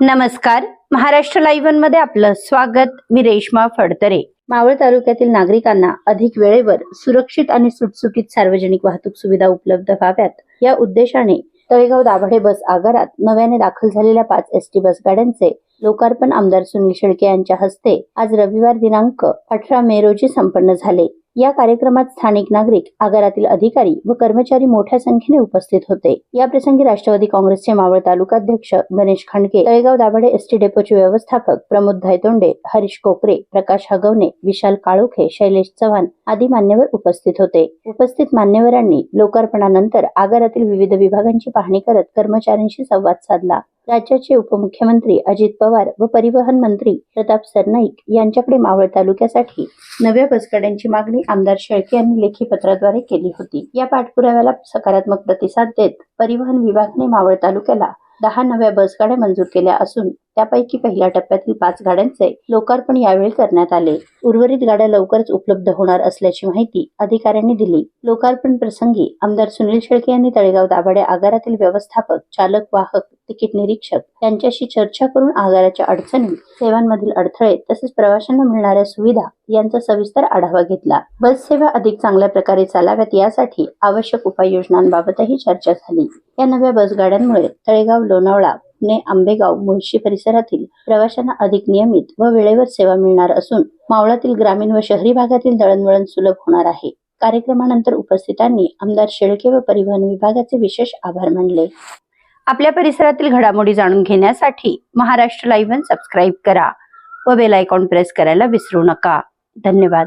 नमस्कार. महाराष्ट्र लाईव्हमध्ये आपलं स्वागत. मी रेश्मा फडतरे. मावळ तालुक्यातील नागरिकांना अधिक वेळेवर सुरक्षित आणि सुटसुटीत सार्वजनिक वाहतूक सुविधा उपलब्ध व्हाव्यात. या उद्देशाने तळेगाव दाभाडे बस आगारात नव्याने दाखल झालेल्या पाच एस टी बस गाड्यांचे लोकार्पण आमदार सुनील शेळके यांच्या हस्ते आज रविवार दिनांक अठरा मे रोजी संपन्न झाले. या कार्यक्रमात स्थानिक नागरिक आगारातील अधिकारी व कर्मचारी मोठ्या संख्येने उपस्थित होते. या प्रसंगी राष्ट्रवादी काँग्रेसचे मावळ तालुकाध्यक्ष गणेश खांडके तळेगाव दाभाडे एसटी डेपोचे व्यवस्थापक प्रमोद धायतोंडे हरीश कोकरे प्रकाश हगवणे विशाल काळोखे शैलेश चव्हाण आदी मान्यवर उपस्थित होते. उपस्थित मान्यवरांनी लोकार्पणानंतर आगारातील विविध विभागांची पाहणी करत कर्मचाऱ्यांशी संवाद साधला. राज्याचे उपमुख्यमंत्री अजित पवार व परिवहन मंत्री प्रताप सरनाईक यांच्याकडे मावळ तालुक्यासाठी नव्या बसगाड्यांची मागणी आमदार शेळके यांनी लेखी पत्राद्वारे केली होती. या पाठपुराव्याला सकारात्मक प्रतिसाद देत परिवहन विभागाने मावळ तालुक्याला दहा नव्या बसगाड्या मंजूर केल्या असून त्यापैकी पहिल्या टप्प्यातील पाच गाड्यांचे लोकार्पण यावेळी करण्यात आले. उर्वरित गाड्या लवकरच उपलब्ध होणार असल्याची माहिती अधिकाऱ्यांनी दिली. लोकार्पण प्रसंगी आमदार सुनील शेळके यांनी तळेगाव दाभाडे आगारातील व्यवस्थापक चालक वाहक तिकीट निरीक्षक यांच्याशी चर्चा करून आगाराच्या अडचणी सेवांमधील अडथळे तसेच प्रवाशांना मिळणाऱ्या सुविधा यांचा सविस्तर आढावा घेतला. बस सेवा अधिक चांगल्या प्रकारे चालाव्यात यासाठी आवश्यक उपाययोजनांबाबतही चर्चा झाली. या नव्या बसगाड्यांमुळे तळेगाव लोणावळा पुणे आंबेगाव मुळशी परिसरातील प्रवाशांना अधिक नियमित व वेळेवर सेवा मिळणार असून मावळातील ग्रामीण व शहरी भागातील दळणवळण सुलभ होणार आहे. कार्यक्रमानंतर उपस्थितांनी आमदार शेळके व परिवहन विभागाचे विशेष आभार मानले. आपल्या परिसरातील घडामोडी जाणून घेण्यासाठी महाराष्ट्र लाईव्ह सबस्क्राईब करा व बेल आयकॉन प्रेस करायला विसरू नका. धन्यवाद.